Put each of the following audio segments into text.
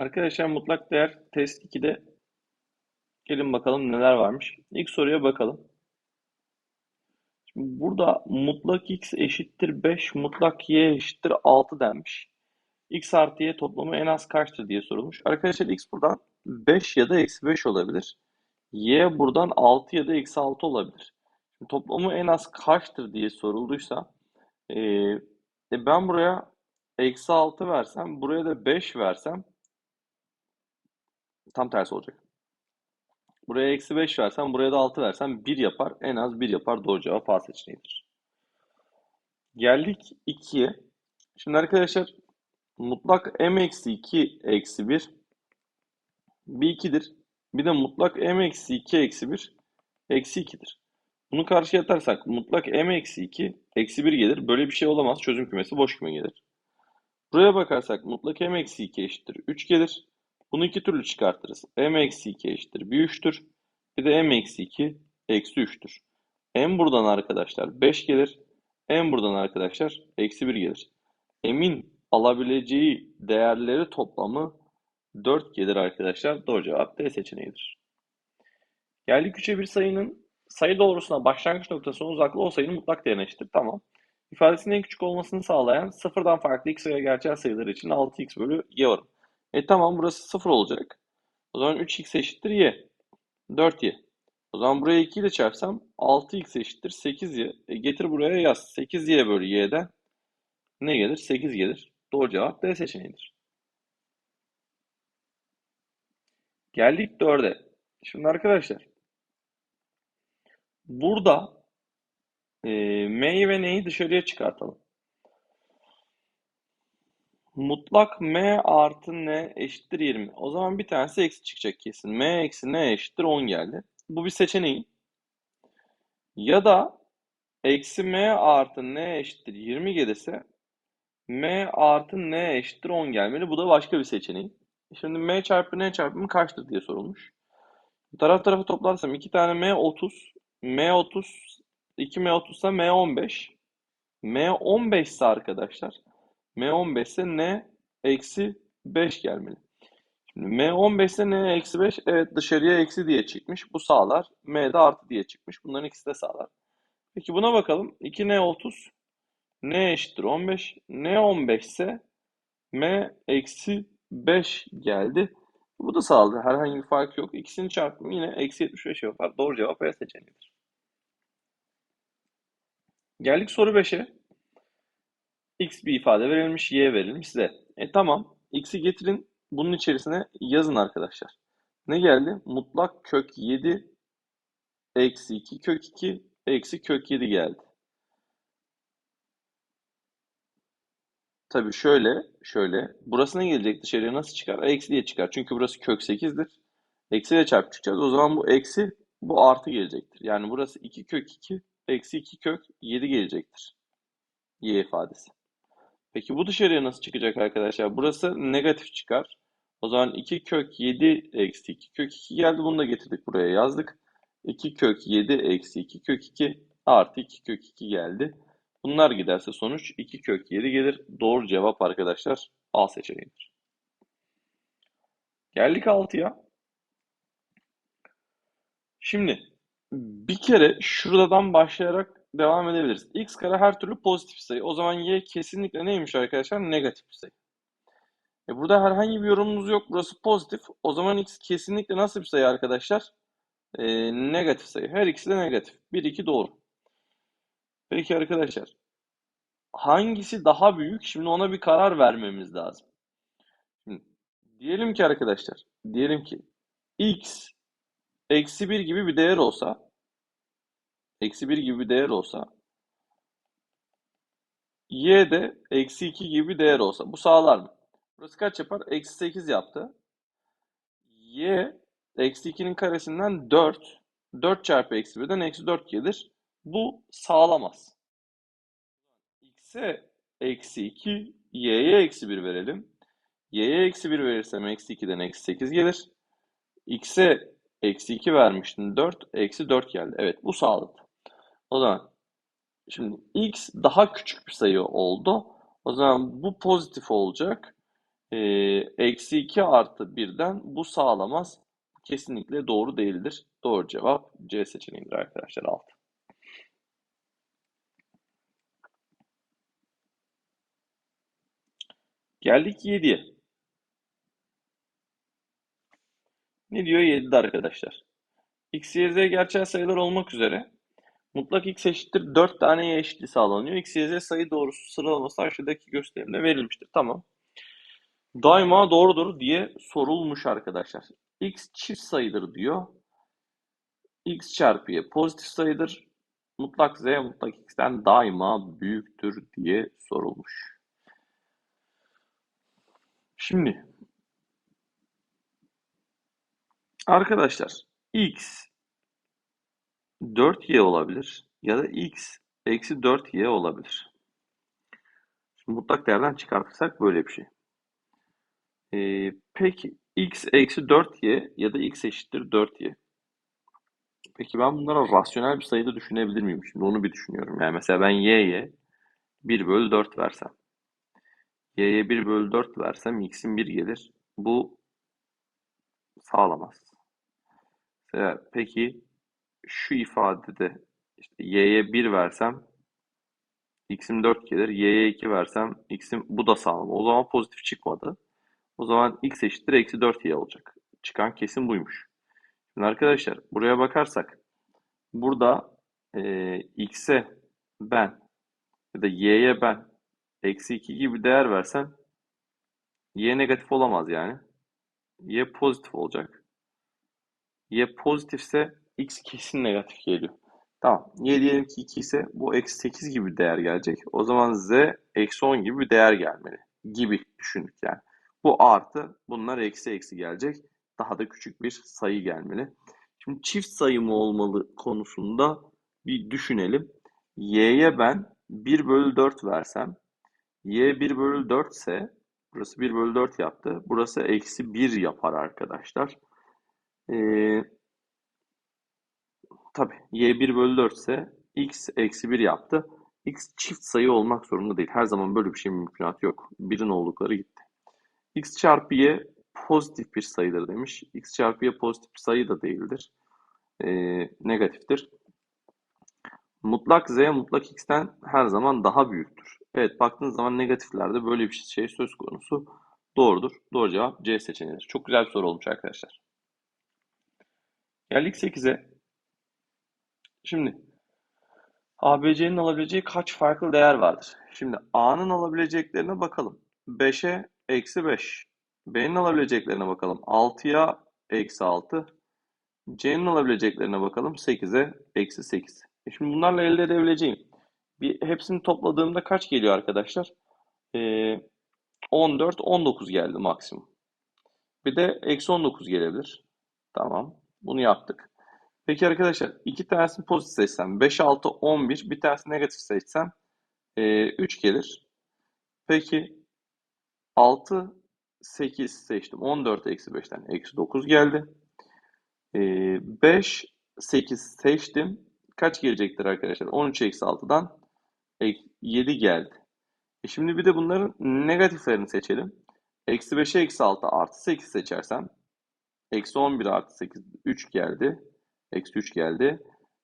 Arkadaşlar mutlak değer test 2'de gelin bakalım neler varmış. İlk soruya bakalım. Şimdi burada mutlak x eşittir 5, mutlak y eşittir 6 denmiş. x artı y toplamı en az kaçtır diye sorulmuş. Arkadaşlar x buradan 5 ya da eksi 5 olabilir. y buradan 6 ya da eksi 6 olabilir. Şimdi toplamı en az kaçtır diye sorulduysa e, ben buraya eksi 6 versem, buraya da 5 versem tam tersi olacak. Buraya eksi 5 versem, buraya da 6 versem 1 yapar. En az 1 yapar. Doğru cevap A seçeneğidir. Geldik 2'ye. Şimdi arkadaşlar mutlak m eksi 2 eksi 1 bir 2'dir. Bir de mutlak m eksi 2 eksi 1 eksi 2'dir. Bunu karşıya atarsak mutlak m eksi 2 eksi 1 gelir. Böyle bir şey olamaz. Çözüm kümesi boş küme gelir. Buraya bakarsak mutlak m eksi 2 eşittir 3 gelir. Bunu iki türlü çıkartırız. m eksi 2 eşittir bir 3'tür. Bir de m eksi 2 eksi 3'tür. m buradan arkadaşlar 5 gelir. m buradan arkadaşlar eksi 1 gelir. m'in alabileceği değerleri toplamı 4 gelir arkadaşlar. Doğru cevap D seçeneğidir. Geldik 3'e bir sayının sayı doğrusuna başlangıç noktasına uzaklığı o sayının mutlak değerine eşittir. Tamam. İfadesinin en küçük olmasını sağlayan sıfırdan farklı x veya gerçel sayılar için 6x bölü y var. E tamam burası 0 olacak. O zaman 3x eşittir y. 4y. O zaman buraya 2 ile çarpsam 6x eşittir 8y. E getir buraya yaz. 8y bölü y'den ne gelir? 8 gelir. Doğru cevap D seçeneğidir. Geldik 4'e. Şimdi arkadaşlar burada e, m'yi ve n'yi dışarıya çıkartalım. Mutlak m artı n eşittir 20. O zaman bir tanesi eksi çıkacak kesin. m eksi n eşittir 10 geldi. Bu bir seçeneği. Ya da eksi m artı n eşittir 20 gelirse m artı n eşittir 10 gelmeli. Bu da başka bir seçeneği. Şimdi m çarpı n çarpımı kaçtır diye sorulmuş. Taraf tarafı toplarsam 2 tane m 30. m 30 2 m 30 ise m 15. m 15 ise arkadaşlar M15 ise N eksi 5 gelmeli. Şimdi M15 ise N eksi 5 evet dışarıya eksi diye çıkmış. Bu sağlar. M'de artı diye çıkmış. Bunların ikisi de sağlar. Peki buna bakalım. 2N30 N eşittir 15. N15 ise M eksi 5 geldi. Bu da sağladı. Herhangi bir fark yok. İkisini çarptım yine eksi 75 yapar. Doğru cevap E seçeneğidir. Geldik soru 5'e x bir ifade verilmiş, y verilmiş size. E tamam. x'i getirin. Bunun içerisine yazın arkadaşlar. Ne geldi? Mutlak kök 7 eksi 2 kök 2 eksi kök 7 geldi. Tabii şöyle, şöyle. Burası ne gelecek dışarıya nasıl çıkar? Eksi diye çıkar. Çünkü burası kök 8'dir. Eksi ile çarpıp çıkacağız. O zaman bu eksi, bu artı gelecektir. Yani burası 2 kök 2, eksi 2 kök 7 gelecektir. Y ifadesi. Peki bu dışarıya nasıl çıkacak arkadaşlar? Burası negatif çıkar. O zaman 2 kök 7 eksi 2 kök 2 geldi. Bunu da getirdik buraya yazdık. 2 kök 7 eksi 2 kök 2 artı 2 kök 2 geldi. Bunlar giderse sonuç 2 kök 7 gelir. Doğru cevap arkadaşlar A seçeneğidir. Geldik 6'ya. Şimdi bir kere şuradan başlayarak devam edebiliriz. X kare her türlü pozitif sayı. O zaman Y kesinlikle neymiş arkadaşlar? Negatif bir sayı. E burada herhangi bir yorumunuz yok. Burası pozitif. O zaman X kesinlikle nasıl bir sayı arkadaşlar? E, negatif sayı. Her ikisi de negatif. 1, 2 doğru. Peki arkadaşlar. Hangisi daha büyük? Şimdi ona bir karar vermemiz lazım. Diyelim ki arkadaşlar. Diyelim ki X eksi 1 gibi bir değer olsa eksi 1 gibi bir değer olsa y de eksi 2 gibi bir değer olsa bu sağlar mı? Burası kaç yapar? Eksi 8 yaptı. y eksi 2'nin karesinden 4. 4 çarpı eksi 1'den eksi 4 gelir. Bu sağlamaz. x'e eksi 2, y'ye eksi 1 verelim. y'ye eksi 1 verirsem eksi 2'den eksi 8 gelir. x'e eksi 2 vermiştim 4, eksi 4 geldi. Evet bu sağladı. O zaman şimdi x daha küçük bir sayı oldu. O zaman bu pozitif olacak. e, eksi 2 artı 1'den bu sağlamaz. Kesinlikle doğru değildir. Doğru cevap C seçeneğidir arkadaşlar 6. Geldik 7'ye. Ne diyor 7'de arkadaşlar? X, Y, Z gerçel sayılar olmak üzere mutlak X eşittir 4 tane Y eşitliği sağlanıyor. X, Y, Z sayı doğrusu sıralaması aşağıdaki gösterimde verilmiştir. Tamam. Daima doğrudur diye sorulmuş arkadaşlar. X çift sayıdır diyor. X çarpı Y pozitif sayıdır. Mutlak Z mutlak X'ten daima büyüktür diye sorulmuş. Şimdi arkadaşlar X 4Y olabilir ya da X eksi 4Y olabilir. Şimdi mutlak değerden çıkartırsak böyle bir şey. Ee, peki X eksi 4Y ya da X eşittir 4Y. Peki ben bunlara rasyonel bir sayıda düşünebilir miyim? Şimdi onu bir düşünüyorum. Yani mesela ben Y'ye 1 bölü 4 versem. Y'ye 1 bölü 4 versem X'in 1 gelir. Bu sağlamaz. Peki şu ifadede işte Y'ye 1 versem X'im 4 gelir. Y'ye 2 versem X'im bu da sağlam. O zaman pozitif çıkmadı. O zaman X eşittir eksi 4Y olacak. Çıkan kesin buymuş. Şimdi arkadaşlar buraya bakarsak burada e, X'e ben ya da Y'ye ben eksi 2 gibi değer versem Y negatif olamaz yani. Y pozitif olacak. Y pozitifse X kesin negatif geliyor. Tamam. Y diyelim ki 2 ise bu eksi 8 gibi bir değer gelecek. O zaman Z eksi 10 gibi bir değer gelmeli. Gibi düşündük yani. Bu artı bunlar eksi eksi gelecek. Daha da küçük bir sayı gelmeli. Şimdi çift sayı mı olmalı konusunda bir düşünelim. Y'ye ben 1 bölü 4 versem Y 1 bölü 4 ise burası 1 bölü 4 yaptı. Burası eksi 1 yapar arkadaşlar. Ee, tabii Y 1 bölü 4 ise X eksi 1 yaptı. X çift sayı olmak zorunda değil. Her zaman böyle bir şey mümkünatı yok. Birin oldukları gitti. X çarpı Y pozitif bir sayıdır demiş. X çarpı Y pozitif bir sayı da değildir. Ee, negatiftir. Mutlak Z mutlak X'ten her zaman daha büyüktür. Evet baktığınız zaman negatiflerde böyle bir şey söz konusu doğrudur. Doğru cevap C seçeneğidir. Çok güzel bir soru olmuş arkadaşlar. Geldik 8'e. Şimdi ABC'nin alabileceği kaç farklı değer vardır? Şimdi A'nın alabileceklerine bakalım. 5'e eksi 5. B'nin alabileceklerine bakalım. 6'ya eksi 6. C'nin alabileceklerine bakalım. 8'e eksi 8. E şimdi bunlarla elde edebileceğim. Bir, hepsini topladığımda kaç geliyor arkadaşlar? Ee, 14, 19 geldi maksimum. Bir de eksi 19 gelebilir. Tamam. Bunu yaptık. Peki arkadaşlar iki tanesini pozitif seçsem 5, 6, 11 bir tanesi negatif seçsem e, 3 gelir. Peki 6, 8 seçtim. 14 eksi 5'ten eksi 9 geldi. E, 5, 8 seçtim. Kaç gelecektir arkadaşlar? 13 eksi 6'dan 7 geldi. E şimdi bir de bunların negatiflerini seçelim. Eksi 5'e eksi 6 artı 8 seçersem eksi 11 artı 8 3 geldi. Eksi 3 geldi.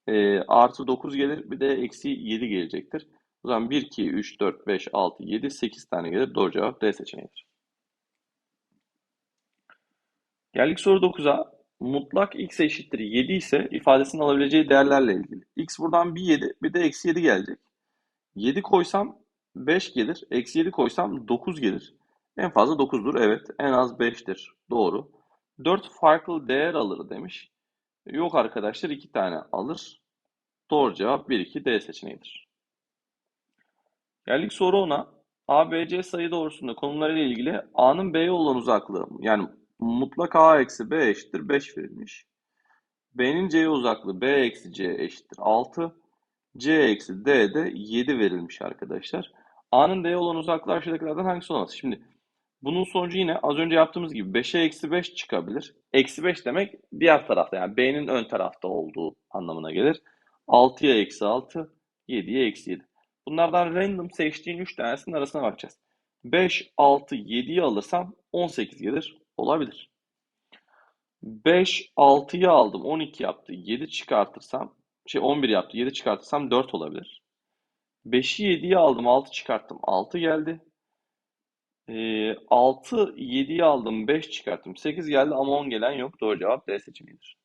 E, artı 9 gelir. Bir de eksi 7 gelecektir. O zaman 1, 2, 3, 4, 5, 6, 7, 8 tane gelir. Doğru cevap D seçeneğidir. Geldik soru 9'a. Mutlak x eşittir 7 ise ifadesinin alabileceği değerlerle ilgili. x buradan bir 7 bir de eksi 7 gelecek. 7 koysam 5 gelir. Eksi 7 koysam 9 gelir. En fazla 9'dur. Evet. En az 5'tir. Doğru. 4 farklı değer alır demiş. Yok arkadaşlar 2 tane alır. Doğru cevap 1, 2 D seçeneğidir. Geldik soru 10'a. A, B, C sayı doğrusunda konumlarıyla ilgili A'nın B'ye olan uzaklığı yani mutlak A eksi B eşittir 5 verilmiş. B'nin C'ye uzaklığı B eksi C eşittir 6. C eksi D de 7 verilmiş arkadaşlar. A'nın D'ye olan uzaklığı aşağıdakilerden hangisi olmaz? Şimdi bunun sonucu yine az önce yaptığımız gibi 5'e eksi 5 çıkabilir. Eksi 5 demek diğer tarafta yani B'nin ön tarafta olduğu anlamına gelir. 6'ya eksi 6, 7'ye eksi 7. Bunlardan random seçtiğin 3 tanesinin arasına bakacağız. 5, 6, 7'yi alırsam 18 gelir. Olabilir. 5, 6'yı aldım. 12 yaptı. 7 çıkartırsam, şey 11 yaptı. 7 çıkartırsam 4 olabilir. 5'i 7'yi aldım. 6 çıkarttım. 6 geldi. Ee, 6, 7'yi aldım. 5 çıkarttım. 8 geldi ama 10 gelen yok. Doğru cevap D seçeneğidir.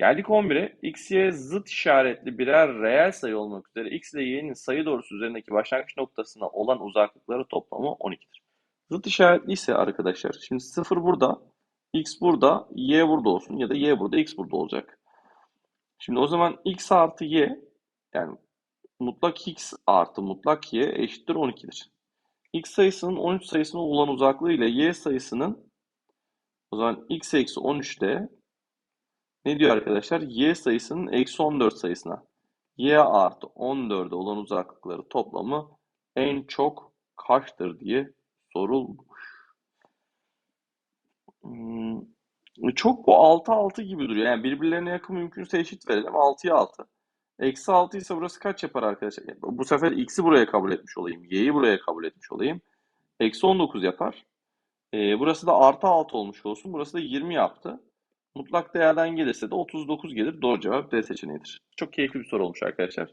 Geldik 11'e. X, Y zıt işaretli birer reel sayı olmak üzere X ile Y'nin sayı doğrusu üzerindeki başlangıç noktasına olan uzaklıkları toplamı 12'dir. Zıt işaretli ise arkadaşlar, şimdi 0 burada, X burada, Y burada olsun ya da Y burada, X burada olacak. Şimdi o zaman X artı Y, yani mutlak X artı mutlak Y eşittir 12'dir. X sayısının 13 sayısına olan uzaklığı ile Y sayısının o zaman X eksi 13'te ne diyor arkadaşlar? Y sayısının eksi 14 sayısına. Y artı 14'e olan uzaklıkları toplamı en çok kaçtır diye sorulmuş. Hmm, çok bu 6 6 gibi duruyor. Yani birbirlerine yakın mümkünse eşit verelim. 6'ya 6. Eksi 6 ise burası kaç yapar arkadaşlar? Bu sefer x'i buraya kabul etmiş olayım. Y'yi buraya kabul etmiş olayım. Eksi 19 yapar. Ee, burası da artı 6 olmuş olsun. Burası da 20 yaptı. Mutlak değerden gelirse de 39 gelir. Doğru cevap D seçeneğidir. Çok keyifli bir soru olmuş arkadaşlar.